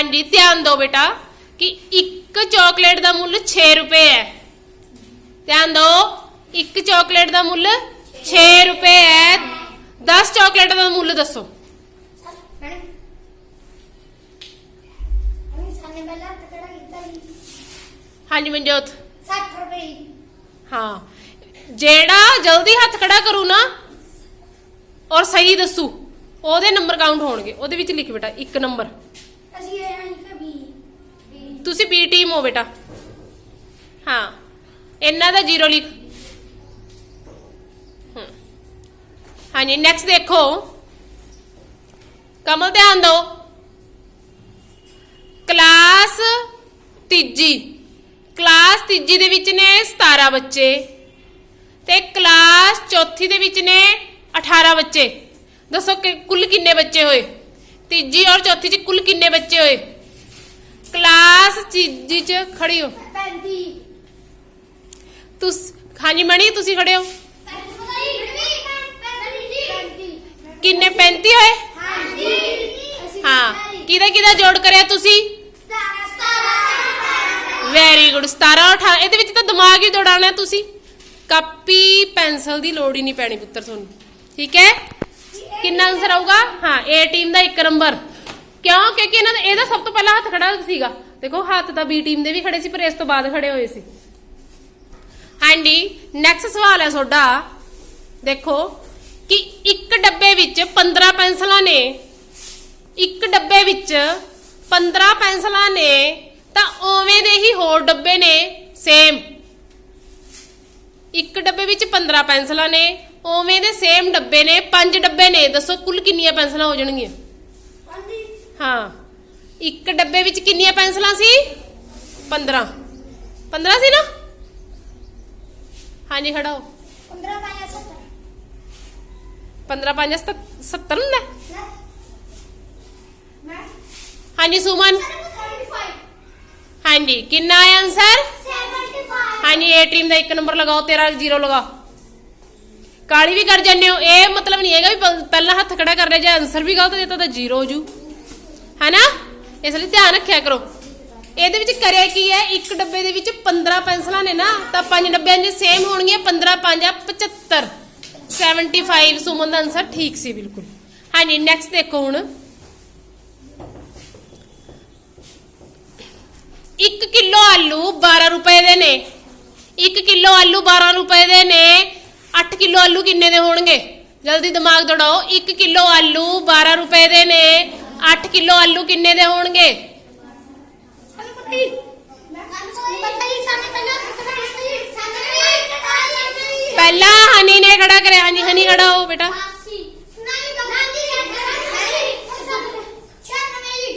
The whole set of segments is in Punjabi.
ਹਾਂਜੀ, ਧਿਆਨ ਦਿਓ ਬੇਟਾ ਕਿ ਇੱਕ ਚਾਕਲੇਟ ਦਾ ਮੁੱਲ 6 ਰੁਪਏ ਹੈ। ਧਿਆਨ ਦਿਓ, ਇੱਕ ਚਾਕਲੇਟ ਦਾ ਮੁੱਲ 6 ਰੁਪਏ ਹੈ। 10 ਚਾਕਲੇਟ ਦਾ ਮੁੱਲ ਦੱਸੋ। ਮੈਡਮ ਹਾਂਜੀ, ਮਨਜੋਤ। 60 ਰੁਪਏ ਹਾਂ, ਜਿਹੜਾ ਜਲਦੀ ਹੱਥ ਖੜਾ ਕਰੂ ਨਾ ਔਰ ਸਹੀ ਦੱਸੂ, ਉਹਦੇ ਨੰਬਰ ਕਾਊਂਟ ਹੋਣਗੇ। ਉਹਦੇ ਵਿੱਚ ਲਿਖ ਬੇਟਾ, ਇੱਕ ਨੰਬਰ ਅਸੀਂ ਤੁਸੀਂ ਬੀ ਟੀਮ ਹੋ ਬੇਟਾ। ਹਾਂ, ਇਹਨਾਂ ਦਾ ਜ਼ੀਰੋ ਲਿਖ ਹਮ। ਹਾਂਜੀ ਨੈਕਸਟ ਦੇਖੋ। ਕਮਲ, ਧਿਆਨ ਦਿਓ। ਕਲਾਸ ਤੀਜੀ। ਕਲਾਸ ਤੀਜੀ ਦੇ ਵਿੱਚ ਨੇ 17 ਬੱਚੇ ਤੇ ਕਲਾਸ ਚੌਥੀ ਦੇ ਵਿੱਚ ਨੇ 18 ਬੱਚੇ। ਦੱਸੋ ਕਿ ਕੁੱਲ ਕਿੰਨੇ ਬੱਚੇ ਹੋਏ? ਤੀਜੀ ਔਰ ਚੌਥੀ ਚ ਕੁੱਲ ਕਿੰਨੇ ਬੱਚੇ ਹੋਏ? ਕਲਾਸ ਤੀਜੀ ਚ ਖੜੀ ਹੋ। 35 ਤੁਸ ਹਾਂਜੀ ਮਣੀ ਤੁਸੀਂ ਖੜੇ ਹੋ। ਕਿੰਨੇ 35 ਹੋਏ? ਹਾਂ। ਕਿਹਦਾ ਕਿਹਦਾ ਜੋੜ ਕਰਿਆ ਤੁਸੀਂ? ਵੈਰੀ ਗੁੱਡ 17 18 ਇਹਦੇ ਵਿੱਚ ਤਾਂ ਦਿਮਾਗ ਹੀ ਦੌੜਾਉਣਾ ਹੈ ਤੁਸੀਂ। ਕਾਪੀ ਪੈਨਸਲ ਦੀ ਲੋੜ ਹੀ ਨਹੀਂ ਪੈਣੀ ਪੁੱਤਰ ਤੁਹਾਨੂੰ। ਠੀਕ ਹੈ? ਕਿੰਨਾ ਆਨਸਰ ਆਊਗਾ? ਹਾਂ A ਟੀਮ ਦਾ 1 ਨੰਬਰ ਕਿਉਂ? ਕਿਉਂਕਿ ਇਹਨਾਂ ਦਾ ਇਹਦਾ ਸਭ ਤੋਂ ਪਹਿਲਾਂ ਹੱਥ ਖੜਾ ਸੀਗਾ। ਦੇਖੋ, ਹੱਥ ਤਾਂ ਬੀ ਟੀਮ ਦੇ ਵੀ ਖੜੇ ਸੀ, ਪਰ ਇਸ ਤੋਂ ਬਾਅਦ ਖੜੇ ਹੋਏ ਸੀ। ਹਾਂਜੀ ਨੈਕਸਟ ਸਵਾਲ ਹੈ ਤੁਹਾਡਾ। ਦੇਖੋ, ਕਿ ਇੱਕ ਡੱਬੇ ਵਿੱਚ 15 ਪੈਨਸਲਾਂ ਨੇ। ਇੱਕ ਡੱਬੇ ਵਿੱਚ 15 ਪੈਨਸਲਾਂ ਨੇ, ਤਾਂ ਉਵੇਂ ਦੇ ਹੀ ਹੋਰ ਡੱਬੇ ਨੇ ਸੇਮ ਇੱਕ ਡੱਬੇ ਵਿੱਚ 15 ਪੈਨਸਲਾਂ ਨੇ, ਉਵੇਂ ਦੇ ਸੇਮ ਡੱਬੇ ਨੇ, ਪੰਜ ਡੱਬੇ ਨੇ। ਦੱਸੋ, ਕੁੱਲ ਕਿੰਨੀਆਂ ਪੈਨਸਲਾਂ ਹੋ ਜਾਣਗੀਆਂ? ਹਾਂ। ਇੱਕ ਡੱਬੇ ਵਿੱਚ ਕਿੰਨੀਆਂ ਪੈਨਸਲਾਂ ਸੀ? 15 15 ਸੀ ਨਾ? ਹਾਂਜੀ ਖੜਾ ਹੋ 15 ਪਾਇਆ 70 15 5 70 ਹੁੰਦਾ? ਹੈ? ਹਾਂਜੀ ਸੁਮਨ। 75 ਹਾਂਜੀ ਕਿੰਨਾ ਆਇਆ ਆਨਸਰ 75 ਹਾਂਜੀ ਏ ਟੀਮ ਦਾ ਇੱਕ ਨੰਬਰ ਲਗਾਓ ਤੇਰਾ ਜ਼ੀਰੋ ਲਗਾ ਕਾਲੀ ਵੀ ਕਰ ਜਾਂਦੇ ਹੋ। ਇਹ ਮਤਲਬ ਨਹੀਂ ਹੈਗਾ ਵੀ ਪਹਿਲਾਂ ਹੱਥ ਖੜਾ ਕਰ ਲਿਆ ਜੇ ਆਨਸਰ ਵੀ ਗਲਤ ਦਿੱਤਾ ਤਾਂ ਜ਼ੀਰੋ ਹੋ ਜੂ। ਹੈਨਾ? ਇਸ ਲਈ ਧਿਆਨ ਰੱਖਿਆ ਕਰੋ। ਇਹਦੇ ਵਿੱਚ ਕਰਿਆ ਕੀ ਹੈ? ਇੱਕ ਡੱਬੇ ਦੇ ਵਿੱਚ 15 ਪੈਨਸਲਾਂ ਨੇ ਨਾ, ਤਾਂ ਪੰਜ ਡੱਬਿਆਂ 'ਚ ਸੇਮ ਹੋਣਗੀਆਂ 15 5 75 75 ਸੁਮਨ ਦਾ ਆਨਸਰ ਠੀਕ ਸੀ ਬਿਲਕੁਲ। ਹਾਂਜੀ ਨੈਕਸਟ ਦੇਖੋ ਹੁਣ। 1 ਕਿਲੋ ਆਲੂ 12 ਰੁਪਏ ਦੇ ਨੇ। 1 ਕਿਲੋ ਆਲੂ 12 ਰੁਪਏ ਦੇ ਨੇ। 8 ਕਿਲੋ ਆਲੂ ਕਿੰਨੇ ਦੇ ਹੋਣਗੇ? ਜਲਦੀ ਦਿਮਾਗ ਦੌੜਾਓ। 1 ਕਿਲੋ ਆਲੂ 12 ਰੁਪਏ ਦੇ ਨੇ। 8 ਕਿਲੋ ਆਲੂ ਕਿੰਨੇ ਦੇ ਹੋਣਗੇ? ਪਹਿਲਾਂ ਹਨੀ ਨੇ ਖੜਾ ਕਰਿਆ। ਹਾਂਜੀ ਹਨੀ ਖੜਾ ਹੋ ਬੇਟਾ। 80 ਨਹੀਂ ਨਹੀਂ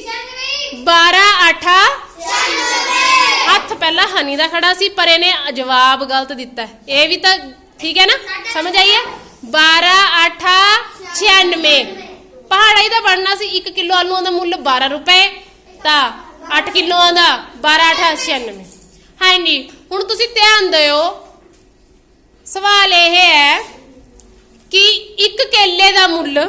96 12 8 ਹੱਥ ਪਹਿਲਾਂ ਹਨੀ ਦਾ ਖੜਾ ਸੀ ਪਰ ਇਹਨੇ ਜਵਾਬ ਗਲਤ ਦਿੱਤਾ। ਇਹ ਵੀ ਤਾਂ ਠੀਕ ਹੈ ਨਾ? ਸਮਝ ਆਈ ਹੈ? 12 8 96 ਪਹਾੜਾ ਹੀ ਦਾ ਬਣਨਾ ਸੀ। 1 ਕਿਲੋ ਆਲੂਆਂ ਦਾ ਮੁੱਲ 12 ਰੁਪਏ ਤਾਂ 8 ਕਿਲੋਆਂ ਦਾ 12 8 96 ਹਾਂਜੀ ਹੁਣ ਤੁਸੀਂ ਧਿਆਨ ਦਿਓ। ਸਵਾਲ ਇਹ ਹੈ ਕਿ ਇੱਕ ਕੇਲੇ ਦਾ ਮੁੱਲ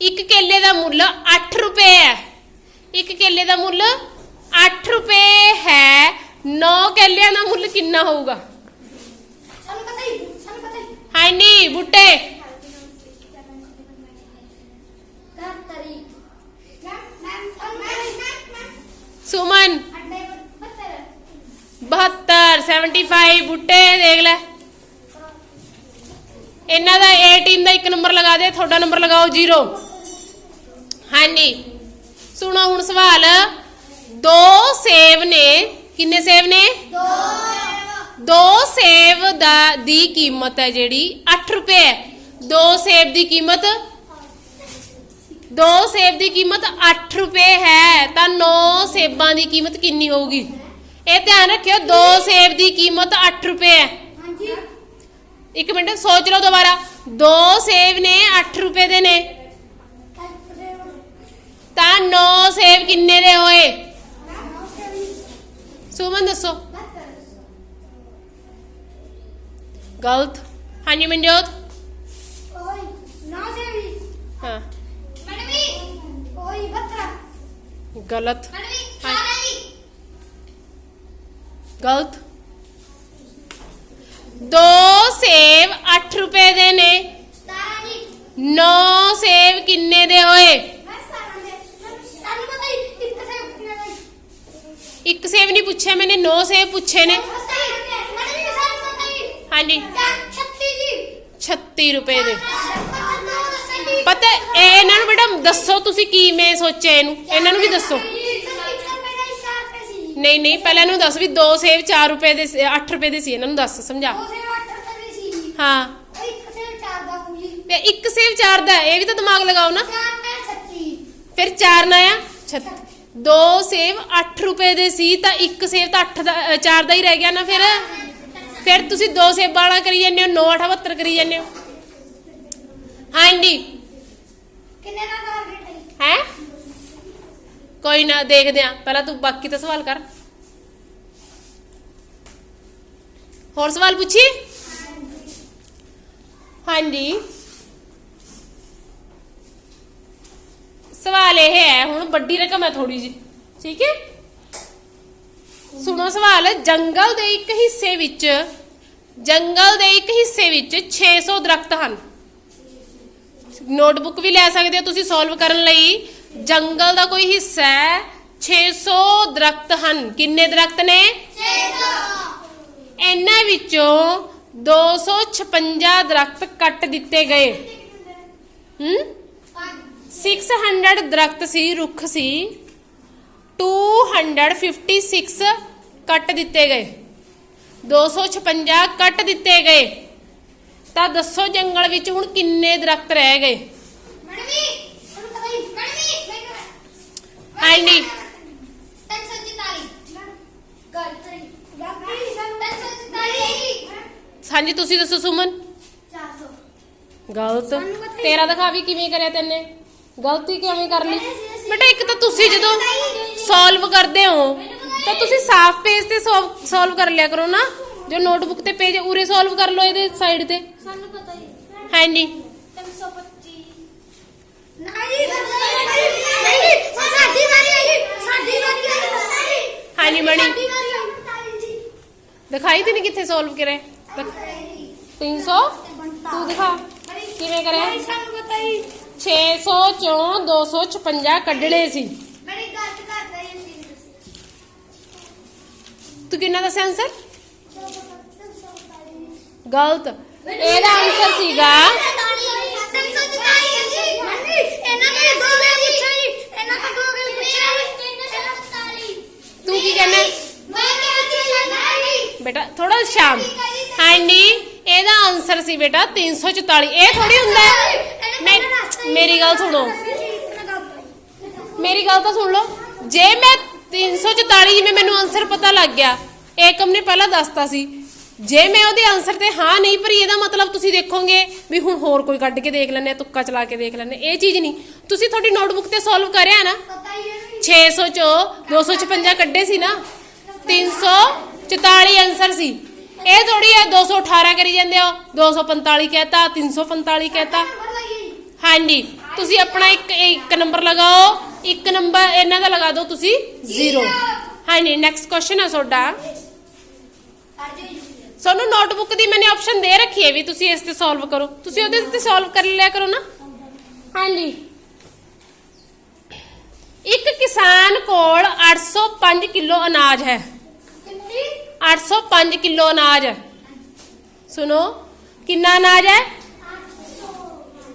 ਇੱਕ ਕੇਲੇ ਦਾ ਮੁੱਲ 8 ਰੁਪਏ ਹੈ। ਇੱਕ ਕੇਲੇ ਦਾ ਮੁੱਲ 8 ਰੁਪਏ ਹੈ। 9 ਕੇਲਿਆਂ ਦਾ ਮੁੱਲ ਕਿੰਨਾ ਹੋਊਗਾ? ਸਾਨੂੰ ਪਤਾ ਹੀ ਸਾਨੂੰ ਪਤਾ ਹੀ। ਹਾਂਜੀ ਬੁੱਟੇ ਤਰੀ ਮੈਂ ਮੈਂ ਮੈਂ ਮੈਂ ਸੁਮਨ 72 75 ਬੁੱਟੇ ਦੇਖ ਲੈ ਇਹਨਾਂ ਦਾ A ਟੀਮ ਦਾ ਇੱਕ ਨੰਬਰ ਲਗਾ ਦੇ ਤੁਹਾਡਾ ਨੰਬਰ ਲਗਾਓ 0 ਹਾਂਜੀ ਸੁਣੋ ਹੁਣ ਸਵਾਲ ਦੋ ਸੇਬ ਨੇ ਕਿੰਨੇ ਸੇਬ ਨੇ ਦੋ ਦੋ ਸੇਬ ਦਾ ਦੀ ਕੀਮਤ ਹੈ ਜਿਹੜੀ 8 ਰੁਪਏ ਹੈ ਦੋ ਸੇਬ ਦੀ ਕੀਮਤ ਦੋ ਸੇਬ ਦੀ ਕੀਮਤ 8 ਰੁਪਏ ਹੈ ਤਾਂ 9 ਸੇਬਾਂ ਦੀ ਕੀਮਤ ਕਿੰਨੀ ਹੋਊਗੀ? ਇਹ ਧਿਆਨ ਰੱਖਿਓ ਦੋ ਸੇਬ ਦੀ ਕੀਮਤ 8 ਰੁਪਏ ਹੈ। ਹਾਂਜੀ। ਇੱਕ ਮਿੰਟ ਸੋਚ ਲਓ ਦੁਬਾਰਾ। ਦੋ ਸੇਬ ਨੇ 8 ਰੁਪਏ ਦੇ ਨੇ। ਤਾਂ 9 ਸੇਬ ਕਿੰਨੇ ਦੇ ਹੋਏ? ਸੁਮਨ ਦੱਸੋ। ਗਲਤ। ਹਾਂਜੀ ਮਨਜੋਤ? ਓਏ ਹਾਂ ਮੈਡਮ ਓਏ ਬੱਤਰਾ ਗਲਤ ਮਨਵੀ ਸਾਰਾ ਜੀ ਗਲਤ ਦੋ ਸੇਬ 8 ਰੁਪਏ ਦੇ ਨੇ ਸਾਰਾ ਜੀ 9 ਸੇਬ ਕਿੰਨੇ ਦੇ ਹੋਏ ਮੈਂ ਸਾਰਾ ਦੇ ਸਾਨੂੰ ਪਤਾ ਹੀ ਇੱਕ ਸੇ ਕਿੰਨਾ ਦਾ ਇੱਕ ਸੇਬ ਨਹੀਂ ਪੁੱਛਿਆ ਮੈਨੇ 9 ਸੇਬ ਪੁੱਛੇ ਨੇ ਮਨਵੀ ਸਾਨੂੰ ਪਤਾ ਹੀ ਹਾਂਜੀ 36 ਜੀ 36 ਰੁਪਏ ਦੇ ਪਤਾ ਇਹ ਇਹਨਾਂ ਨੂੰ ਬੇਟਾ ਦੱਸੋ ਤੁਸੀਂ ਕਿਵੇਂ ਸੋਚਿਆ ਇਹਨੂੰ? ਇਹਨਾਂ ਨੂੰ ਵੀ ਦੱਸੋ। ਨਹੀਂ ਨਹੀਂ ਪਹਿਲਾਂ ਇਹਨੂੰ ਦੱਸ ਵੀ ਦੋ ਸੇਬ 4 ਰੁਪਏ ਦੇ 8 ਰੁਪਏ ਦੇ ਸੀ ਇਹਨਾਂ ਨੂੰ ਦੱਸ ਸਮਝਾ। ਹਾਂ। ਤੇ ਇੱਕ ਸੇਬ 4 ਦਾ ਇਹ ਵੀ ਤਾਂ ਦਿਮਾਗ ਲਗਾਓ ਨਾ। ਫਿਰ 4 ਨਾ ਆ 36 ਦੋ ਸੇਬ 8 ਰੁਪਏ ਦੇ ਸੀ ਤਾਂ ਇੱਕ ਸੇਬ ਤਾਂ 8 ਦਾ 4 ਦਾ ਹੀ ਰਹਿ ਗਿਆ ਨਾ ਫਿਰ। ਫਿਰ ਤੁਸੀਂ ਦੋ ਸੇਬ ਵਾਲਾ ਕਰੀ ਜਾਂਦੇ ਹੋ 9 78 ਕਰੀ ਜਾਂਦੇ ਹੋ। ਹਾਂਜੀ। ਹੈ? ਕੋਈ ਨਾ, ਦੇਖਦੇ ਆ ਪਹਿਲਾਂ ਤੂੰ ਬਾਕੀ ਤਾਂ ਸਵਾਲ ਕਰ। ਹੋਰ ਸਵਾਲ ਪੁੱਛੀ? ਹਾਂਜੀ। ਸਵਾਲ ਇਹ ਹੈ, ਹੁਣ ਵੱਡੀ ਰਕਮ ਹੈ ਥੋੜੀ ਜੀ ਠੀਕ ਹੈ? ਸੁਣੋ ਸਵਾਲ, ਜੰਗਲ ਦੇ ਇੱਕ ਹਿੱਸੇ ਵਿੱਚ, ਜੰਗਲ ਦੇ ਇੱਕ ਹਿੱਸੇ ਵਿੱਚ 600 ਦਰਖਤ ਹਨ। ਨੋਟਬੁੱਕ ਵੀ ਲੈ ਸਕਦੇ ਹੋ ਤੁਸੀਂ ਸੋਲਵ ਕਰਨ ਲਈ। ਜੰਗਲ ਦਾ ਕੋਈ ਹਿੱਸਾ ਹੈ। 600 ਦਰਖਤ ਹਨ। ਕਿੰਨੇ ਦਰਖਤ ਨੇ? ਇਹਨਾਂ ਵਿੱਚੋਂ 256 ਦਰਖਤ ਕੱਟ ਦਿੱਤੇ ਗਏ। ਹੂੰ? 600 ਦਰਖਤ ਸੀ ਰੁੱਖ ਸੀ। 256 ਕੱਟ ਦਿੱਤੇ ਗਏ। 256 ਕੱਟ ਦਿੱਤੇ ਗਏ। ਤਾਂ ਦੱਸੋ ਜੰਗਲ ਵਿੱਚ ਹੁਣ ਕਿੰਨੇ ਦਰਖਤ ਰਹਿ ਗਏ? ਹਾਂਜੀ ਹਾਂਜੀ ਤੁਸੀਂ ਦੱਸੋ ਸੁਮਨ। ਗਲਤ। ਸਾਨੂੰ ਪਤਾ ਹੀ- ਤੇਰਾ ਦਿਖਾ ਵੀ ਕਿਵੇਂ ਕਰਿਆ ਤੈਨੇ। ਗਲਤੀ ਕਿਵੇਂ ਕਰ ਲਈ? ਬੇਟਾ ਇੱਕ ਤਾਂ ਤੁਸੀਂ ਜਦੋਂ ਸੋਲਵ ਕਰਦੇ ਹੋ ਤਾਂ ਤੁਸੀਂ ਸਾਫ਼ ਪੇਜ ਤੇ ਸੋਲਵ ਕਰ ਲਿਆ ਕਰੋ ਨਾ। ਜੋ ਨੋਟਬੁੱਕ ਤੇ ਪੇਜ ਉਰੇ ਸੋਲਵ ਕਰ ਲਓ ਇਹਦੇ ਸਾਈਡ ਤੇ। ਸਾਨੂੰ ਪਤਾ ਹੀ ਹਾਂਜੀ। 325 ਨਹੀਂ ਨਹੀਂ ਸਾਡੀ ਵਾਰੀ ਆਈ ਸਾਡੀ ਵਾਰੀ ਆਈ ਹਾਂਜੀ ਮਣੀ। ਸਾਡੀ ਵਾਰੀ ਆਈ ਦਿਖਾਈ ਤੈਨੂੰ ਕਿੱਥੇ ਸੋਲਵ ਕਰਿਆ? ਦਿਖ- 300 ਤੂੰ ਦਿਖਾ। ਕਿਵੇਂ ਕਰਿਆ? ਸਾਨੂੰ ਪਤਾ ਹੀ। 600 ਚੋਂ 256 ਕੱਢਣੇ ਸੀ। ਮੇਰੀ ਗੱਲ ਕਰਦਾ ਹੀ ਸੀ। ਤੂੰ ਕਿੰਨਾ ਦਾ ਆਨਸਰ ਗਲਤ। ਇਹਦਾ ਆਨਸਰ ਸੀਗਾ ਤੂੰ ਕੀ ਕਹਿੰਦਾ? ਬੇਟਾ ਥੋੜਾ ਸ਼ਾਮ। ਹਾਂਜੀ ਇਹਦਾ ਆਨਸਰ ਸੀ ਬੇਟਾ 344 ਇਹ ਥੋੜੀ ਹੁੰਦਾ ਹੈ। ਮੇਰੀ ਗੱਲ ਸੁਣੋ। ਮੇਰੀ ਗੱਲ ਤਾਂ ਸੁਣ ਲਓ। ਜੇ ਮੈਂ 344 ਜਿਵੇਂ ਮੈਨੂੰ ਆਨਸਰ ਪਤਾ ਲੱਗ ਗਿਆ, ਏਕਮ ਨੇ ਪਹਿਲਾਂ ਦੱਸਤਾ ਸੀ। ਜੇ ਮੈਂ ਉਹਦੇ ਆਨਸਰ ਤੇ ਹਾਂ ਨਹੀਂ ਭਰੀ ਇਹਦਾ ਮਤਲਬ ਤੁਸੀਂ ਦੇਖੋਗੇ ਵੀ ਹੁਣ ਹੋਰ ਕੋਈ ਕੱਢ ਕੇ ਦੇਖ ਲੈਣੇ ਤੁੱਕਾ ਚਲਾ ਕੇ ਦੇਖ ਲੈਣੇ ਇਹ ਚੀਜ਼ ਨਹੀਂ। ਤੁਸੀਂ ਤੁਹਾਡੀ ਨੋਟਬੁੱਕ ਤੇ ਸੋਲਵ ਕਰਿਆ ਨਾ 600 ਚੋਂ 256 ਕੱਢੇ ਸੀ ਨਾ 344 ਆਨਸਰ ਸੀ। ਇਹ ਥੋੜੀ ਹੈ 218 ਕਰੀ ਜਾਂਦੇ ਹੋ 245 ਕਹਿਤਾ 345 ਕਹਿਤਾ। ਹਾਂਜੀ ਤੁਸੀਂ ਆਪਣਾ ਇੱਕ ਇੱਕ ਨੰਬਰ ਲਗਾਓ ਇੱਕ ਨੰਬਰ ਇਹਨਾਂ ਦਾ ਲਗਾ ਦਿਓ ਤੁਸੀਂ 0 ਹਾਂਜੀ ਨੈਕਸਟ ਕੁਐਸਚਨ ਹੈ ਤੁਹਾਡਾ। ਤੁਹਾਨੂੰ ਨੋਟਬੁੱਕ ਦੀ ਮੈंने ਆਪਸ਼ਨ ਦੇ ਰੱਖੀ ਹੈ ਵੀ ਤੁਸੀਂ ਇਸ ਤੇ ਸੋਲਵ ਕਰੋ। ਤੁਸੀਂ ਉਹਦੇ ਤੇ ਸੋਲਵ ਕਰ ਲਿਆ ਕਰੋ ਨਾ। ਹਾਂਜੀ। ਇੱਕ ਕਿਸਾਨ ਕੋਲ 805 ਕਿਲੋ ਅਨਾਜ ਹੈ। 805 ਕਿਲੋ ਅਨਾਜ। ਸੁਣੋ ਕਿੰਨਾ ਅਨਾਜ ਹੈ?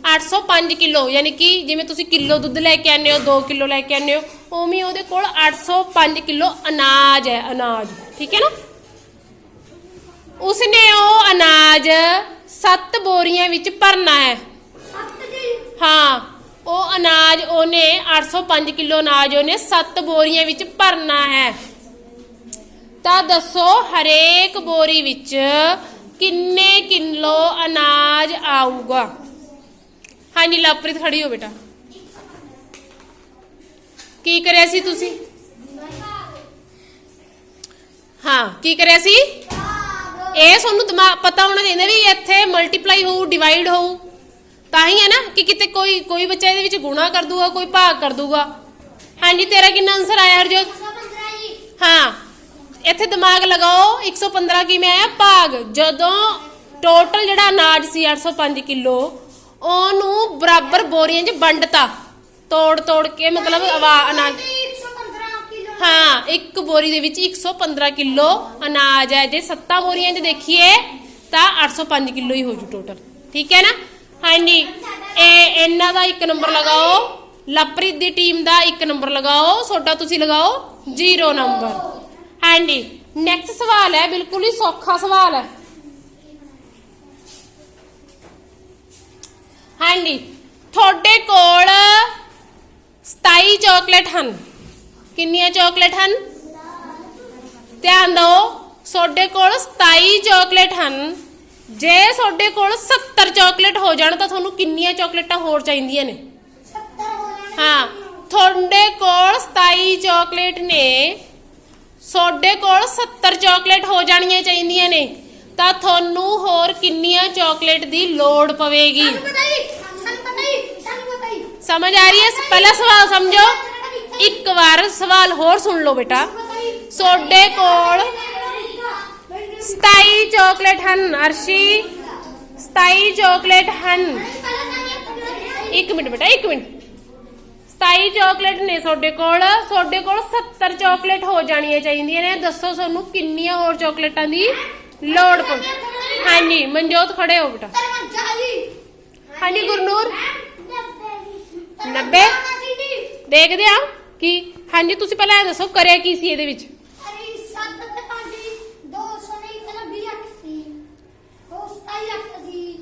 805 ਕਿਲੋ ਯਾਨੀ ਕਿ ਜਿਵੇਂ ਤੁਸੀਂ ਕਿਲੋ ਦੁੱਧ ਲੈ ਕੇ ਆਨੇ ਹੋ 2 ਕਿਲੋ ਲੈ ਕੇ ਆਨੇ ਹੋ ਉਵੇਂ ਉਹਦੇ ਕੋਲ 805 ਕਿਲੋ ਅਨਾਜ ਹੈ ਅਨਾਜ। ਠੀਕ ਹੈ ਨਾ ਉਸਨੇ ਉਹ ਅਨਾਜ 7 ਬੋਰੀਆਂ ਵਿੱਚ ਭਰਨਾ ਹੈ। ਹਾਂ ਉਹ ਅਨਾਜ ਉਹਨੇ 805 ਕਿਲੋ ਅਨਾਜ ਉਹਨੇ 7 ਬੋਰੀਆਂ ਵਿੱਚ ਭਰਨਾ ਹੈ। ਤਾਂ ਦੱਸੋ ਹਰੇਕ ਬੋਰੀ ਵਿੱਚ ਕਿੰਨੇ ਕਿਲੋ ਅਨਾਜ ਆਊਗਾ? ਹਾਂਜੀ ਲਵਪ੍ਰੀਤ ਖੜੀ ਹੋ ਬੇਟਾ। ਕੀ ਕਰਿਆ ਸੀ ਤੁਸੀਂ? ਹਾਂ ਕੀ ਕਰਿਆ ਸੀ? ਇਹ ਤੁਹਾਨੂੰ ਦਿਮਾਗ ਪਤਾ ਹੋਣਾ ਚਾਹੀਦਾ ਵੀ ਇੱਥੇ ਮਲਟੀਪਲਾਈ ਹੋਊ ਡਿਵਾਈਡ ਹੋਊ। ਤਾਂ ਹੀ ਹੈ ਨਾ ਕਿ ਕਿਤੇ ਕੋਈ ਕੋਈ ਬੱਚਾ ਇਹਦੇ ਵਿੱਚ ਗੁਣਾ ਕਰ ਦੂਗਾ, ਕੋਈ ਭਾਗ ਕਰ ਦੂਗਾ। ਹਾਂਜੀ, ਤੇਰਾ ਕਿੰਨਾ ਆਨਸਰ ਆਇਆ ਹਰਜੋਤ? 115 ਜੀ ਹਾਂ। ਇੱਥੇ ਦਿਮਾਗ ਲਗਾਓ 115 ਕਿਵੇਂ ਆਇਆ? ਭਾਗ। ਜਦੋਂ ਟੋਟਲ ਜਿਹੜਾ ਅਨਾਜ ਸੀ 805 ਕਿਲੋ, ਉਹਨੂੰ ਬਰਾਬਰ ਬੋਰੀਆਂ 'ਚ ਵੰਡਤਾ। ਤੋੜ ਤੋੜ ਕੇ ਮਤਲਬ ਅਵਾ ਅਨਾਜ ਹਾਂ, ਇੱਕ ਬੋਰੀ ਦੇ ਵਿੱਚ 115 ਕਿਲੋ ਅਨਾਜ ਹੈ। ਜੇ ਸੱਤਾਂ ਬੋਰੀਆਂ 'ਚ ਦੇਖੀਏ, ਤਾਂ 805 ਕਿਲੋ ਹੀ ਹੋ ਜੂ ਟੋਟਲ ਠੀਕ ਹੈ ਨਾ? ਹਾਂਜੀ, ਇਹ ਇਹਨਾਂ ਦਾ ਇੱਕ ਨੰਬਰ ਲਗਾਓ। ਲਵਪ੍ਰੀਤ ਦੀ ਟੀਮ ਦਾ ਇੱਕ ਨੰਬਰ ਲਗਾਓ। ਸੋਡਾ ਤੁਸੀਂ ਲਗਾਓ 0 ਨੰਬਰ ਹਾਂਜੀ ਨੈਕਸਟ ਸਵਾਲ ਹੈ, ਬਿਲਕੁਲ ਹੀ ਸੌਖਾ ਸਵਾਲ ਹੈ। ਹਾਂਜੀ, ਤੁਹਾਡੇ ਕੋਲ 27 ਚਾਕਲੇਟ ਹਨ। ਕਿੰਨੀਆਂ ਚਾਕਲੇਟ ਹਨ ਧਿਆਨ ਦਿਓ ਤੁਹਾਡੇ ਕੋਲ 27 ਚਾਕਲੇਟ ਹਨ ਜੇ ਤੁਹਾਡੇ ਕੋਲ 70 ਚਾਕਲੇਟ ਹੋ ਜਾਣ ਤਾਂ ਤੁਹਾਨੂੰ ਕਿੰਨੀਆਂ ਚਾਕਲੇਟਾਂ ਹੋਰ ਚਾਹੀਦੀਆਂ ਨੇ 70 ਹੋ ਜਾਣੇ ਹਾਂ ਤੁਹਾਡੇ ਕੋਲ 27 ਚਾਕਲੇਟ ਨੇ ਤੁਹਾਡੇ ਕੋਲ 70 ਚਾਕਲੇਟ ਹੋ ਜਾਣੀਆਂ ਚਾਹੀਦੀਆਂ ਨੇ ਤਾਂ ਤੁਹਾਨੂੰ ਹੋਰ ਕਿੰਨੀਆਂ ਚਾਕਲੇਟ ਦੀ ਲੋੜ ਪਵੇਗੀ ਸਾਨੂੰ ਪਤਾ ਹੀ ਸਾਨੂੰ ਪਤਾ ਹੀ ਸਾਨੂੰ ਪਤਾ ਹੀ ਸਮਝ ਆ ਰਹੀ ਹੈ ਪਹਿਲਾ ਸਵਾਲ ਸਮਝੋ ਇੱਕ ਵਾਰ ਸਵਾਲ ਹੋਰ ਸੁਣ ਲਓ ਬੇਟਾ। ਤੁਹਾਡੇ ਕੋਲ 27 ਚਾਕਲੇਟ ਹਨ, ਅਰਸ਼ੀ। 27 ਚਾਕਲੇਟ ਹਨ। ਇੱਕ ਮਿੰਟ ਬੇਟਾ, ਇੱਕ ਮਿੰਟ। 27 ਚਾਕਲੇਟ ਨੇ ਤੁਹਾਡੇ ਕੋਲ ਤੁਹਾਡੇ ਕੋਲ 70 ਚਾਕਲੇਟ ਹੋ ਜਾਣੀਆਂ ਚਾਹੀਦੀਆਂ ਨੇ। ਦੱਸੋ ਤੁਹਾਨੂੰ ਕਿੰਨੀਆਂ ਹੋਰ ਚਾਕਲੇਟਾਂ ਦੀ ਲੋੜ ਪਊ। ਹਾਂਜੀ, ਮਨਜੋਤ ਖੜੇ ਹੋ ਬੇਟਾ। ਹਾਂਜੀ, ਗੁਰਨੂਰ। 90 ਦੇਖਦੇ ਆ। ਕੀ? ਹਾਂਜੀ ਤੁਸੀਂ ਪਹਿਲਾਂ ਇਹ ਦੱਸੋ ਕਰਿਆ ਕੀ ਸੀ ਇਹਦੇ ਵਿੱਚ?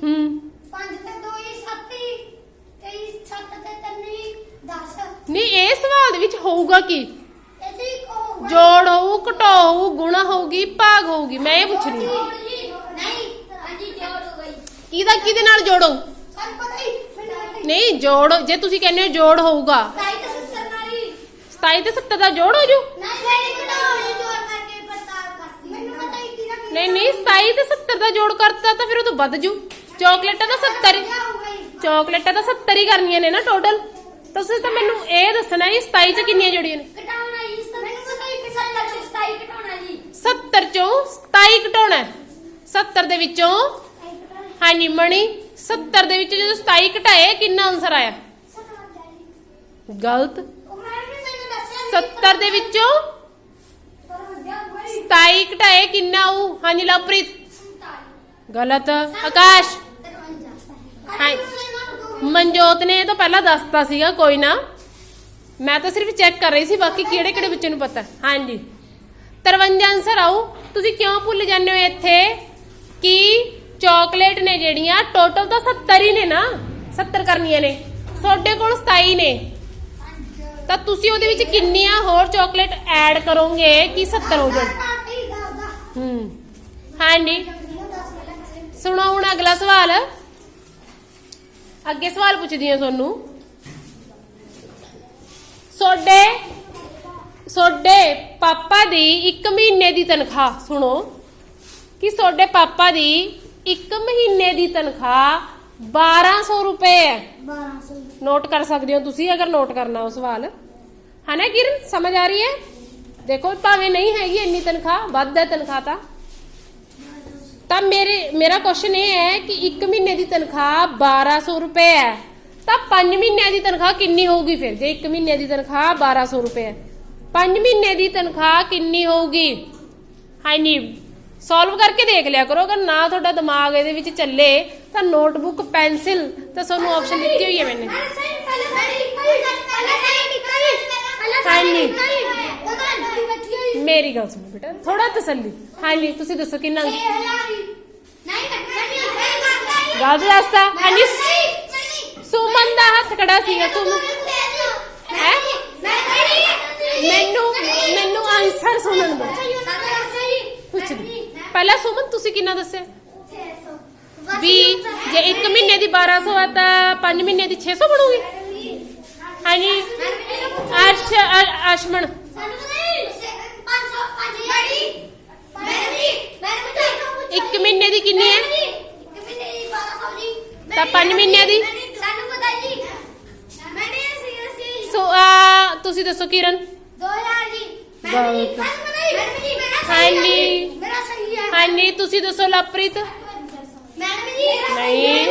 ਹੂੰ। ਨਹੀਂ ਇਹ ਸਵਾਲ ਦੇ ਵਿੱਚ ਹੋਊਗਾ ਕੀ? ਜੋੜ ਹੋਊ ਘਟਾਓ ਗੁਣਾ ਹੋਊਗੀ ਭਾਗ ਹੋਊਗੀ ਮੈਂ ਇਹ ਪੁੱਛ ਰਹੀ ਹਾਂ। ਕਿਹਦਾ ਕਿਹਦੇ ਨਾਲ ਜੋੜੋ? ਨਹੀਂ ਜੋੜ ਜੇ ਤੁਸੀਂ ਕਹਿੰਦੇ ਹੋ ਜੋੜ ਹੋਊਗਾ। 27 ਤੇ 70 ਦਾ ਜੋੜ ਹੋ ਜੂ? ਨਹੀਂ ਨਹੀਂ 27 ਤੇ 70 ਦਾ ਜੋੜ ਕਰਤਾ ਤਾਂ ਫਿਰ ਉਹ ਤੋਂ ਵੱਧ ਜੂ। ਚਾਕਲੇਟਾਂ ਤਾਂ 70 ਹੀ ਚਾਕਲੇਟਾਂ ਤਾਂ 70 ਹੀ ਕਰਨੀਆਂ ਨੇ ਨਾ ਟੋਟਲ ਤੁਸੀਂ ਤਾਂ ਮੈਨੂੰ ਇਹ ਦੱਸਣਾ ਜੀ 27 ਚ ਕਿੰਨੀਆਂ ਜੋੜੀਆਂ ਨੇ? 70 ਚੋਂ। 27 ਘਟਾਉਣਾ ਹੈ। 70 ਦੇ ਵਿੱਚੋਂ ਹਾਂਜੀ ਮਣੀ 70 ਦੇ ਵਿੱਚੋਂ ਜਦੋਂ 27 ਘਟਾਏ ਕਿੰਨਾ ਆਨਸਰ ਆਇਆ? ਗਲਤ। 70 ਦੇ ਵਿੱਚੋਂ 27 ਘਟਾਏ ਕਿੰਨਾ ਆਊ? ਹਾਂਜੀ ਲਵਪ੍ਰੀਤ। ਗਲਤ। ਆਕਾਸ਼। ਮਨਜੋਤ ਨੇ ਇਹ ਤਾਂ ਪਹਿਲਾਂ ਦੱਸਤਾ ਸੀਗਾ, ਕੋਈ ਨਾ। ਮੈਂ ਤਾਂ ਸਿਰਫ ਚੈੱਕ ਕਰ ਰਹੀ ਸੀ, ਬਾਕੀ ਕਿਹੜੇ ਕਿਹੜੇ ਬੱਚੇ ਨੂੰ ਪਤਾ। ਹਾਂਜੀ। 53 ਆਨਸਰ ਆਊ। ਤੁਸੀਂ ਕਿਉਂ ਭੁੱਲ ਜਾਂਦੇ ਹੋ ਇੱਥੇ? ਕਿ ਚਾਕਲੇਟ ਨੇ ਜਿਹੜੀਆਂ ਟੋਟਲ ਤਾਂ 70 ਹੀ ਨੇ ਨਾ। 70 ਕਰਨੀਆਂ ਨੇ। ਤੁਹਾਡੇ ਕੋਲ 27 ਨੇ। ਤਾਂ ਤੁਸੀਂ ਉਹਦੇ ਵਿੱਚ ਕਿੰਨੀਆਂ ਹੋਰ ਚਾਕਲੇਟ ਐਡ ਕਰੋਗੇ? ਕਿ 70 ਹੋ ਜਾਣ ਹੂੰ। ਹਾਂਜੀ। ਸੁਣੋ ਹੁਣ ਅਗਲਾ ਸਵਾਲ। ਅੱਗੇ ਸਵਾਲ ਪੁੱਛਦੀ ਹਾਂ ਤੁਹਾਨੂੰ। ਸੋਡੇ ਸੋਡੇ ਪਾਪਾ ਦੀ 1 ਮਹੀਨੇ ਦੀ ਤਨਖਾਹ ਸੁਣੋ। ਕਿ ਸੋਡੇ ਪਾਪਾ ਦੀ 1 ਮਹੀਨੇ ਦੀ ਤਨਖਾਹ 1200 ਰੁਪਏ ਹੈ। ਨੋਟ ਕਰ ਸਕਦੇ ਹੋ ਤੁਸੀਂ ਅਗਰ ਨੋਟ ਕਰਨਾ ਉਹ ਸਵਾਲ। ਹੈ ਨਾ ਕਿਰਨ ਸਮਝ ਆ ਰਹੀ ਹੈ? ਦੇਖੋ ਭਾਵੇਂ ਨਹੀਂ ਹੈਗੀ ਇੰਨੀ ਤਨਖਾਹ ਵੱਧ ਹੈ ਤਨਖਾਹ ਤਾਂ। ਤਾਂ ਮੇਰੇ ਮੇਰਾ ਕੁਐਸਚਨ ਇਹ ਹੈ ਕਿ 1 ਮਹੀਨੇ ਦੀ ਤਨਖਾਹ 1200 ਰੁਪਏ ਹੈ। ਤਾਂ 5 ਮਹੀਨਿਆਂ ਦੀ ਤਨਖਾਹ ਕਿੰਨੀ ਹੋਊਗੀ ਫਿਰ? ਜੇ 1 ਮਹੀਨੇ ਦੀ ਤਨਖਾਹ 1200 ਰੁਪਏ ਹੈ। 5 ਮਹੀਨੇ ਦੀ ਤਨਖਾਹ ਕਿੰਨੀ ਹੋਊਗੀ? ਹਾਂਜੀ ਸੋਲਵ ਕਰਕੇ ਦੇਖ ਲਿਆ ਕਰੋ, ਅਗਰ ਨਾ ਤੁਹਾਡਾ ਦਿਮਾਗ ਇਹਦੇ ਵਿੱਚ ਚੱਲੇ, ਤਾਂ ਨੋਟਬੁੱਕ ਪੈਨਸਿਲ ਤਾਂ ਤੁਹਾਨੂੰ ਆਪਸ਼ਨ ਦਿੱਤੀ ਹੋਈ ਹੈ ਮੈਨੇ। ਮੇਰੀ ਗੱਲ ਸੁਣੋ ਬੇਟਾ ਥੋੜਾ ਤਸੱਲੀ। ਹਾਂਜੀ ਤੁਸੀਂ ਦੱਸੋ ਕਿੰਨਾ ਗਲਤ ਦੱਸਤਾ ਹਾਂਜੀ ਸੁਮਨ ਦਾ ਹੱਥ ਖੜਾ ਸੀਗਾ, ਸੁਮਨ ਹੈ? ਮੈਨੂੰ ਮੈਨੂੰ ਆਨਸਰ ਸੁਣਨ ਦਿਓ। ਪਹਿਲਾਂ ਸੁਮਨ ਤੁਸੀਂ ਕਿੰਨਾ ਦੱਸਿਆ? ਵੀ ਜੇ 1 ਮਹੀਨੇ ਦੀ 1200 ਆ ਤਾਂ 5 ਮਹੀਨੇ ਦੀ 600 ਬਣੂਗੀ? ਹਾਂਜੀ। ਅਰਸ਼ ਇੱਕ ਮਹੀਨੇ ਦੀ ਕਿੰਨੀ ਹੈ? ਤਾਂ ਪੰਜ ਮਹੀਨਿਆਂ ਦੀ? ਸਾਨੂੰ ਪਤਾ ਜੀ। ਮੈਨੇ ਸੀ ਅਸੀਂ ਸੋ ਆ ਤੁਸੀਂ ਦੱਸੋ ਕਿਰਨ? 2000 ਜੀ। ਗਲਤ। ਮੈਨੂੰ ਪਤਾ ਹੀ ਮੈਡਮ ਜੀ ਮੇਰਾ ਹਾਂਜੀ। ਮੇਰਾ ਸਹੀ ਹੈ ਹਾਂਜੀ ਤੁਸੀਂ ਦੱਸੋ ਲਵਪ੍ਰੀਤ? ਮੈਡਮ ਜੀ ਨਹੀਂ।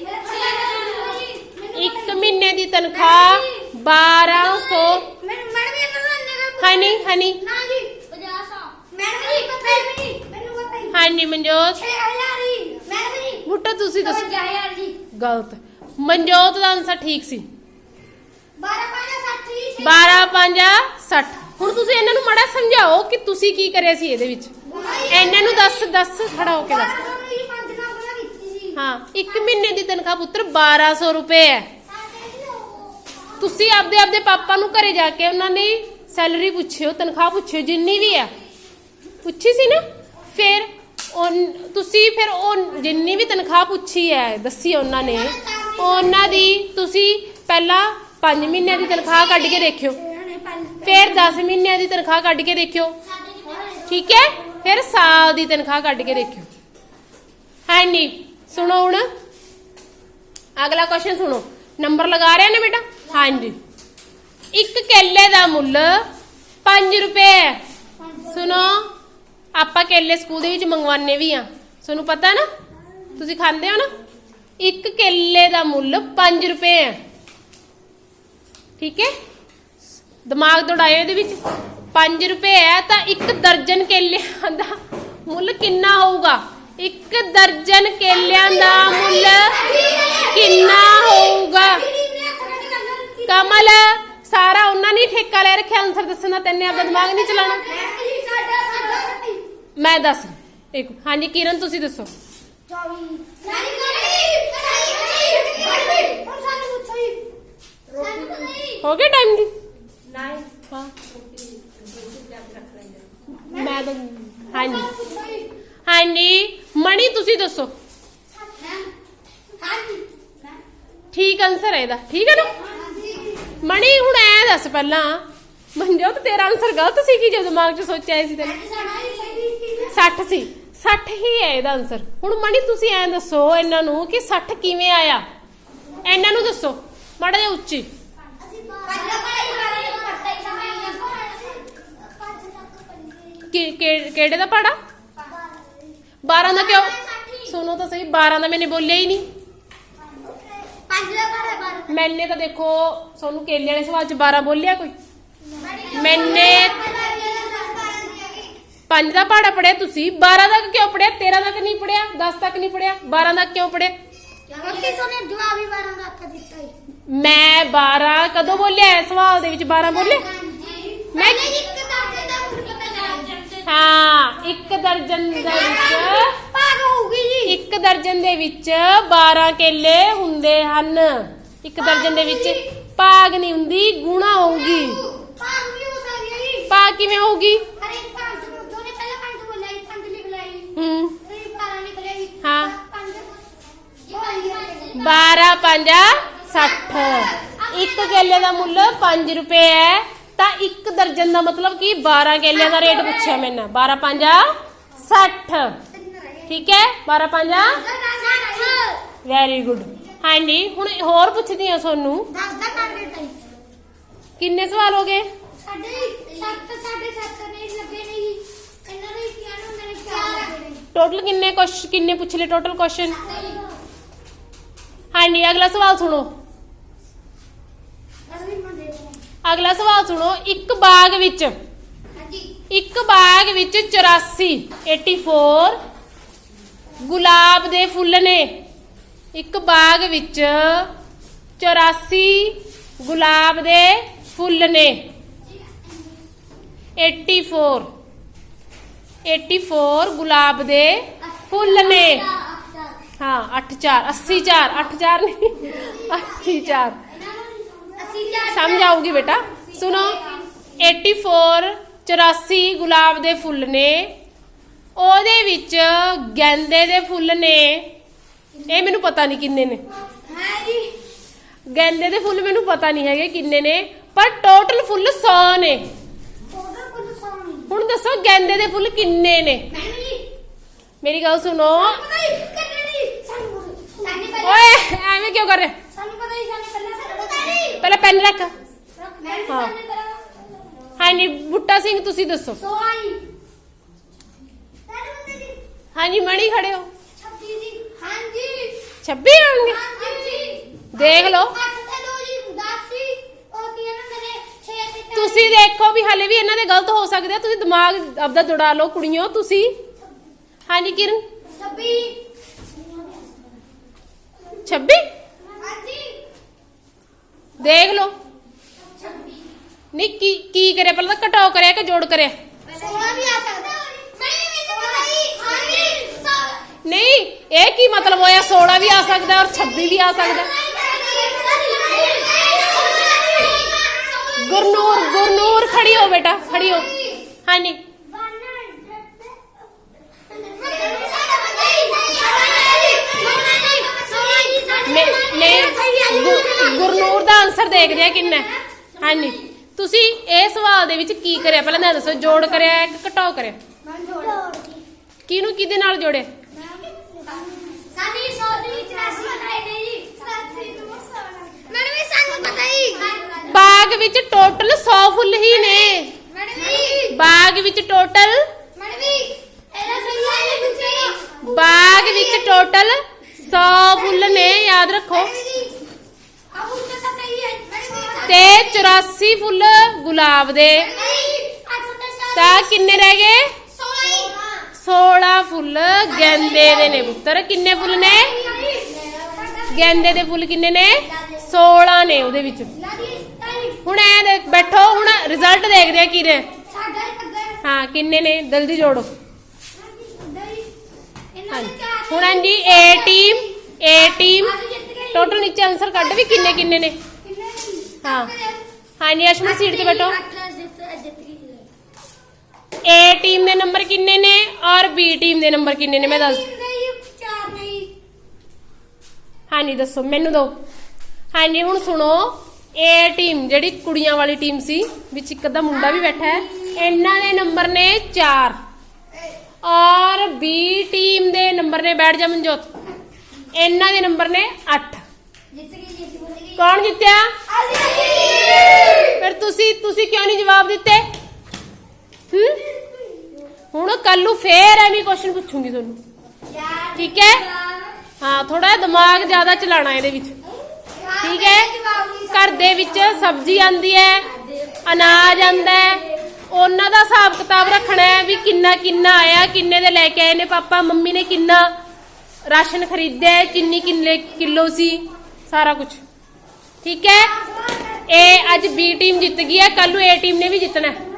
ਮੇਰਾ ਸਹੀ ਹੈ ਇੱਕ ਮਹੀਨੇ ਦੀ ਤਨਖਾਹ 1200 ਮੈਨੂੰ ਮੈਡਮ ਜੀ ਇਹਨਾਂ ਨੂੰ ਜੀ 50 ਮੈਡਮ ਜੀ ਮੈਡਮ ਜੀ ਮੈਨੂੰ ਪਤਾ ਹੀ ਹਾਂਜੀ ਮਨਜੋਤ। 6000 ਜੀ ਮੈਡਮ ਜੀ ਬੁੱਟਾ ਤੁਸੀਂ ਦੱਸੋ। 50000 ਜੀ। ਗਲਤ। ਮਨਜੋਤ ਦਾ ਆਨਸਰ ਠੀਕ ਸੀ। 12 5 60 ਜੀ 12 5 60 ਹੁਣ ਤੁਸੀਂ ਇਹਨਾਂ ਨੂੰ ਮੜਾ ਸਮਝਾਓ ਕਿ ਤੁਸੀਂ ਕੀ ਕਰਿਆ ਸੀ ਇਹਦੇ ਵਿੱਚ। ਇਹਨਾਂ ਨੂੰ ਦੱਸ ਦੱਸ ਖੜਾ ਹੋ ਕੇ ਦੱਸ। ਹਾਂ ਇੱਕ ਮਹੀਨੇ ਦੀ ਤਨਖਾਹ ਪੁੱਤਰ 1200 ਰੁਪਏ ਹੈ। ਤੁਸੀਂ ਆਪਦੇ ਆਪਦੇ ਪਾਪਾ ਨੂੰ ਘਰੇ ਜਾ ਕੇ ਉਹਨਾਂ ਦੀ ਸੈਲਰੀ ਪੁੱਛਿਓ ਤਨਖਾਹ ਪੁੱਛਿਓ ਜਿੰਨੀ ਵੀ ਆ ਪੁੱਛੀ ਸੀ ਨਾ? ਫਿਰ ਤੁਸੀਂ ਫਿਰ ਉਹ ਜਿੰਨੀ ਵੀ ਤਨਖਾਹ ਪੁੱਛੀ ਹੈ ਦੱਸੀ ਉਹਨਾਂ ਨੇ ਉਹਨਾਂ ਦੀ ਤੁਸੀਂ ਪਹਿਲਾਂ 5 ਮਹੀਨਿਆਂ ਦੀ ਤਨਖਾਹ ਕੱਢ ਕੇ ਦੇਖਿਓ। ਫਿਰ 10 ਮਹੀਨਿਆਂ ਦੀ ਤਨਖਾਹ ਕੱਢ ਕੇ ਦੇਖਿਓ। ਠੀਕ ਹੈ? ਫਿਰ ਸਾਲ ਦੀ ਤਨਖਾਹ ਕੱਢ ਕੇ ਦੇਖਿਓ। ਹੈ ਨਹੀਂ ਸੁਣੋ ਹੁਣ। ਅਗਲਾ ਕੁਐਸਚਨ ਸੁਣੋ। ਨੰਬਰ ਲਗਾ ਰਹੇ ਨੇ ਬੇਟਾ? ਹਾਂਜੀ। ਇੱਕ ਕੇਲੇ ਦਾ ਮੁੱਲ 5 ਰੁਪਏ ਹੈ। ਸੁਣੋ। ਆਪਾਂ ਕੇਲੇ ਸਕੂਲ ਦੇ ਵਿੱਚ ਮੰਗਵਾਉਂਦੇ ਵੀ ਆ ਤੁਹਾਨੂੰ ਪਤਾ ਨਾ? ਤੁਸੀਂ ਖਾਂਦੇ ਹੋ ਨਾ? ਇੱਕ ਕੇਲੇ ਦਾ ਮੁੱਲ 5 ਰੁਪਏ ਹੈ। ਠੀਕ ਹੈ? ਦਿਮਾਗ ਦੌੜਾਇਓ ਇਹਦੇ ਵਿੱਚ। 5 ਰੁਪਏ ਹੈ ਤਾਂ ਇੱਕ ਦਰਜਨ ਕੇਲਿਆਂ ਦਾ ਮੁੱਲ ਕਿੰਨਾ ਹੋਊਗਾ? ਇੱਕ ਦਰਜਨ ਕੇਲਿਆਂ ਦਾ ਮੁੱਲ ਕਿੰਨਾ ਹੋਊਗਾ? ਕਮਲ ਸਾਰਾ ਉਹਨਾਂ ਨੇ ਠੇਕਾ ਲੈ ਰੱਖਿਆ। ਆਨਸਰ ਦੱਸਣ ਤੈਨੇ ਆਪਦਾ ਦਿਮਾਗ ਨਹੀਂ ਚਲਾਉਣਾ। ਮੈਂ ਦੱਸ ਇੱਕ ਹਾਂਜੀ ਕਿਰਨ ਤੁਸੀਂ ਦੱਸੋ। ਹੋ ਗਿਆ ਟਾਈਮ ਦੀ? ਹਾਂ ਮੈਂ ਤਾਂ ਹਾਂਜੀ। ਹਾਂਜੀ। ਮਣੀ ਤੁਸੀਂ ਦੱਸੋ। ਠੀਕ ਆਨਸਰ ਹੈ ਇਹਦਾ। ਠੀਕ ਹੈ ਨਾ? ਮਣੀ ਹੁਣ ਐ ਦੱਸ ਪਹਿਲਾਂ। ਮਨਜੋਤ ਤੇਰਾ ਆਨਸਰ ਗਲਤ ਸੀ ਕਿ ਜੋ ਦਿਮਾਗ 'ਚ ਸੋਚਿਆ ਸੀ ਤੈਨੂੰ? 60 ਸੀ 60 ਹੀ ਹੈ ਇਹਦਾ ਆਨਸਰ ਹੁਣ ਮਣੀ ਤੁਸੀਂ ਐਂ ਦੱਸੋ ਇਹਨਾਂ ਨੂੰ ਕਿ 60 ਕਿਵੇਂ ਆਇਆ? ਇਹਨਾਂ ਨੂੰ ਦੱਸੋ। ਮਾੜਾ ਜਿਹਾ ਉੱਚੀ। ਕਿ- ਕਿ- ਕਿਹੜੇ ਦਾ ਪੜਾ? 12 ਦਾ ਕਿਉਂ? ਸੁਣੋ ਤਾਂ ਸਹੀ 12 ਦਾ ਮੈਨੇ ਬੋਲਿਆ ਹੀ ਨਹੀਂ। ਮੈਨੇ ਤਾਂ ਦੇਖੋ ਤੁਹਾਨੂੰ ਕੇਲੇ ਵਾਲੇ ਸਵਾਲ ਚ 12 ਬੋਲਿਆ ਕੋਈ? ਮੈਨੇ 5 ਦਾ ਪਹਾੜਾ ਪੜਿਆ ਤੁਸੀਂ? 12 ਤੱਕ ਕਿਉਂ ਪੜਿਆ 13 ਤੱਕ ਨਹੀਂ ਪੜਿਆ 10 ਤੱਕ ਨਹੀਂ ਪੜਿਆ 12 ਤੱਕ ਕਿਉਂ ਪੜਿਆ ਜਵਾਬ ਹੀ ਬਾਰਾਂ ਦਾ ਅੱਖ ਦਿੱਤਾ ਹੀ। ਮੈਂ 12 ਕਦੋਂ ਬੋਲਿਆ? ਇਸ ਸਵਾਲ ਦੇ ਵਿੱਚ 12 ਬੋਲਿਆ? ਮੈਂ ਇੱਕ ਦਰਜਨ ਦਾ ਮੁਰਗਾ ਹਾਂ ਇੱਕ ਦਰਜਨ ਦੇ ਵਿੱਚ ਭਾਗ ਹੋਊਗੀ ਜੀ। ਇੱਕ ਦਰਜਨ ਦੇ ਵਿੱਚ 12 ਕੇਲੇ ਹੁੰਦੇ ਹਨ। ਇੱਕ ਦਰਜਨ ਦੇ ਵਿੱਚ ਭਾਗ ਨਹੀਂ ਹੁੰਦੀ ਗੁਣਾ ਹੋਊਗੀ। ਭਾਗ ਵੀ ਹੋ ਸਕਦੀ ਹੈ ਜੀ। ਭਾਗ ਕਿਵੇਂ ਹੋਊਗੀ? ਅਰੇ ਪੰਜ ਜੋ ਨੇ ਪਹਿਲਾਂ ਪੰਜ ਬੋਲਿਆ ਜੀ ਪੰਜ ਲਿਖ ਲਿਆ ਜੀ ਹੂੰ। ਫਿਰ ਬਾਰਾਂ ਨਿਕਲਿਆ ਜੀ ਹਾਂ। ਪੰਜ ਇਹ ਪੰਜ 12 5 60 ਇੱਕ ਕੇਲੇ ਦਾ ਮੁੱਲ 5 ਰੁਪਏ ਹੈ। ਤਾਂ ਇੱਕ ਦਰਜਨ ਦਾ ਮਤਲਬ ਕਿ? 12 ਕੇਲਿਆਂ ਦਾ ਰੇਟ ਪੁੱਛਿਆ ਮੈਨਾਂ। 12 5 60 ਠੀਕ ਹੈ? 12 5 ਵੈਰੀ ਗੁੱਡ ਹਾਂਜੀ, ਹੁਣ ਹੋਰ ਪੁੱਛਦੀ ਆ ਤੁਹਾਨੂੰ ਕਿੰਨੇ ਸਵਾਲ ਹੋ ਗਏ? ਟੋਟਲ ਕਿੰਨੇ ਕੁਐਸਚਨ ਕਿੰਨੇ ਪੁੱਛ ਲਏ ਟੋਟਲ ਕੁਐਸਚਨ ਹਾਂਜੀ, ਅਗਲਾ ਸਵਾਲ ਸੁਣੋ। ਅਗਲਾ ਸਵਾਲ ਸੁਣੋ, ਇੱਕ ਬਾਗ ਵਿੱਚ ਇੱਕ ਬਾਗ ਵਿੱਚ 84 84 ਗੁਲਾਬ ਦੇ ਫੁੱਲ ਨੇ। ਇੱਕ ਬਾਗ ਵਿੱਚ 84 ਗੁਲਾਬ ਦੇ ਫੁੱਲ ਨੇ। 84 84 ਗੁਲਾਬ ਦੇ ਫੁੱਲ ਨੇ। ਹਾਂ 8 4 80 4 8 4 ਨਹੀਂ 80 4 ਅਸੀਂ ਚਾਰ ਸਮਝ ਆਊਗੀ ਬੇਟਾ? ਸੁਣੋ 84 84 ਗੁਲਾਬ ਦੇ ਫੁੱਲ ਨੇ। ਉਹਦੇ ਵਿੱਚ ਗੈਂਦੇ ਦੇ ਫੁੱਲ ਨੇ। ਇਹ ਮੈਨੂੰ ਪਤਾ ਨਹੀਂ ਕਿੰਨੇ ਨੇ। ਹੈ ਜੀ ਗੈਂਦੇ ਦੇ ਫੁੱਲ ਮੈਨੂੰ ਪਤਾ ਨਹੀਂ ਹੈਗੇ ਕਿੰਨੇ ਨੇ ਪਰ ਟੋਟਲ ਫੁੱਲ 100 ਨੇ। ਹੁਣ ਦੱਸੋ ਗੈਂਦੇ ਦੇ ਫੁੱਲ ਕਿੰਨੇ ਨੇ? ਮੇਰੀ ਗੱਲ ਸੁਣੋ। ਓਏ ਐਵੇਂ ਕਿਉਂ ਕਰ ਰਹੇ? ਸਾਨੂੰ ਪਤਾ ਹੀ ਸਾਨੂੰ ਪਹਿਲਾਂ ਸਾਨੂੰ ਪਤਾ ਨਹੀਂ ਪਹਿਲਾਂ ਪੈਨ ਰੱਖ। ਹਾਂ। ਹਾਂਜੀ ਬੁੱਟਾ ਸਿੰਘ ਤੁਸੀਂ ਦੱਸੋ। ਸੋਈ ਜੀ? ਹਾਂਜੀ ਮਣੀ ਖੜੇ ਹੋ। 26 ਜੀ। ਹਾਂਜੀ। 26 ਆਉਣਗੇ? ਹਾਂਜੀ। ਦੇਖ ਲਓ। ਅੱਠ ਤੇ ਦੋ ਜੀ 10 ਸੀ ਉਹ ਕੀ ਨਾ ਮੇਰੇ 6 ਤੇ ਤਿੰਨ। ਤੁਸੀਂ ਦੇਖੋ ਵੀ ਹਲੇ ਵੀ ਇਹਨਾਂ ਦੇ ਗਲਤ ਹੋ ਸਕਦੇ ਆ। ਤੁਸੀਂ ਦਿਮਾਗ ਆਪਦਾ ਜੁੜਾ ਲਓ ਕੁੜੀਓ ਤੁਸੀਂ। ਹਾਂਜੀ ਕਿਰਨ। ਛੱਬੀ। 26 ਹਾਂਜੀ। ਦੇਖ ਲਓ। ਨਹੀਂ, ਕੀ ਕੀ ਕਰਿਆ? ਪਹਿਲਾਂ ਤਾਂ ਘਟਾਓ ਕਰਿਆ ਕਿ ਜੋੜ ਕਰਿਆ? ਸੋਲਾਂ ਵੀ ਆ ਸਕਦਾ ਨਹੀਂ ਮੈਨੂੰ ਪਤਾ ਨਹੀਂ ਇਹ ਕੀ ਮਤਲਬ ਹੋਇਆ? 16 ਵੀ ਆ ਸਕਦਾ ਔਰ 26 ਵੀ ਆ ਸਕਦਾ। ਗੁਰਨੂਰ ਗੁਰਨੂਰ, ਖੜੀ ਹੋ ਬੇਟਾ, ਖੜੀ ਹੋ। ਹਾਂਜੀ। ਨਹੀਂ ਗੁਰਨੂਰ ਦਾ ਆਨਸਰ ਦੇਖਦੇ ਆ ਕਿੰਨਾ ਹਾਂਜੀ। ਤੁਸੀਂ ਇਹ ਸਵਾਲ ਦੇ ਵਿੱਚ ਕੀ ਕਰਿਆ? ਪਹਿਲਾਂ ਤਾਂ ਦੱਸੋ ਜੋੜ ਕਰਿਆ ਕਿ ਘਟਾਓ ਕਰਿਆ? ਕਿਹਨੂੰ ਕਿਹਦੇ ਨਾਲ ਜੋੜਿਆ? ਸਾਡੀ ਸੌਦੀ 84 ਬਣਾਏ ਨੇ ਜੀ। 84 ਨੂੰ ਮੈਡਮ ਇਹ ਸਾਨੂੰ ਪਤਾ ਹੀ। ਬਾਗ ਵਿੱਚ ਟੋਟਲ 100 ਫੁੱਲ ਹੀ ਨੇ। ਮੈਡਮ ਜੀ। ਬਾਗ ਵਿੱਚ ਟੋਟਲ ਮੈਡਮ ਜੀ ਇਹਦਾ ਸਹੀ ਹੈ ਪੁੱਛੇ। ਬਾਗ ਵਿੱਚ ਟੋਟਲ 100 ਫੁੱਲ ਨੇ ਯਾਦ ਰੱਖੋ। ਆਹ ਉੱਤੇ ਤਾਂ ਸਹੀ ਹੈ। ਮੈਡਮ ਜੀ ਤੇ 84 ਫੁੱਲ ਗੁਲਾਬ ਦੇ। ਤਾਂ ਕਿੰਨੇ ਰਹਿ ਗਏ? 16 ਫੁੱਲ। ਗੈਂਦੇ ਦੇ ਨੇ ਪੁੱਤਰ। ਕਿੰਨੇ ਫੁੱਲ ਨੇ? ਗੈਂਦੇ ਦੇ ਫੁੱਲ ਕਿੰਨੇ ਨੇ? 16 ਨੇ ਉਹਦੇ ਵਿੱਚ। ਹੁਣ ਐ ਦੇਖ ਬੈਠੋ, ਹੁਣ ਰਿਜ਼ਲਟ ਦੇਖਦੇ ਆ ਕੀ ਨੇ ਹਾਂ, ਕਿੰਨੇ ਨੇ? ਜਲਦੀ ਜੋੜੋ। ਹੁਣ ਹਾਂਜੀ A team A team total ਨੀਚੇ ਆਨਸਰ ਕੱਢ ਵੀ ਕਿੰਨੇ ਕਿੰਨੇ ਨੇ? ਹਾਂ। ਹਾਂਜੀ ਅਸ਼ਮਾ ਸੀਟ ਤੇ ਬੈਠੋ। ਏ ਟੀਮ ਦੇ ਨੰਬਰ ਕਿੰਨੇ ਨੇ ਔਰ ਬੀ ਟੀਮ ਦੇ ਨੰਬਰ ਕਿੰਨੇ ਨੇ? ਮੈਂ ਦੱਸ। ਹਾਂਜੀ ਦੱਸੋ, ਮੈਨੂੰ ਦਿਓ ਹਾਂਜੀ ਹੁਣ ਸੁਣੋ। ਏ ਟੀਮ ਜਿਹੜੀ ਕੁੜੀਆਂ ਵਾਲੀ ਟੀਮ ਸੀ, ਵਿੱਚ ਇੱਕ ਅੱਧਾ ਮੁੰਡਾ ਵੀ ਬੈਠਾ ਹੈ। ਇਹਨਾਂ ਦੇ ਨੰਬਰ ਨੇ 4 ਔਰ ਬੀ ਟੀਮ ਦੇ ਨੰਬਰ ਨੇ ਬੈਠ ਜਾ ਮਨਜੋਤ। ਇਹਨਾਂ ਦੇ ਨੰਬਰ ਨੇ 8 ਕੌਣ ਜਿੱਤਿਆ? ਫਿਰ ਤੁਸੀਂ ਤੁਸੀਂ ਕਿਉਂ ਨਹੀਂ ਜਵਾਬ ਦਿੱਤੇ? ਹੂੰ? ਹੁਣ ਕੱਲ ਨੂੰ ਫੇਰ ਐਵੇਂ ਕੁਐਸਚਨ ਪੁੱਛੂੰਗੀ ਤੁਹਾਨੂੰ। ਠੀਕ ਹੈ? ਹਾਂ ਥੋੜਾ ਦਿਮਾਗ ਜ਼ਿਆਦਾ ਚਲਾਣਾ ਇਹਦੇ ਵਿੱਚ। ਠੀਕ ਹੈ? ਘਰ ਦੇ ਵਿੱਚ ਸਬਜ਼ੀ ਆਂਦੀ ਹੈ ਅਨਾਜ ਆਂਦਾ ਹੈ। ਉਹਨਾਂ ਦਾ ਹਿਸਾਬ ਕਿਤਾਬ ਰੱਖਣਾ ਹੈ ਵੀ ਕਿੰਨਾ ਕਿੰਨਾ ਆਇਆ ਕਿੰਨੇ ਦੇ ਲੈ ਕੇ ਆਏ ਨੇ ਪਾਪਾ ਮੰਮੀ ਨੇ ਕਿੰਨਾ ਰਾਸ਼ਨ ਖਰੀਦਿਆ ਕਿੰਨੀ ਕਿੰਨੇ ਕਿਲੋ ਸੀ ਸਾਰਾ ਕੁਝ ਠੀਕ ਹੈ? ਇਹ ਅੱਜ ਬੀ ਟੀਮ ਜਿੱਤ ਗਈ ਹੈ। ਕੱਲ ਨੂੰ ਏ ਟੀਮ ਨੇ ਵੀ ਜਿੱਤਣਾ ਹੈ।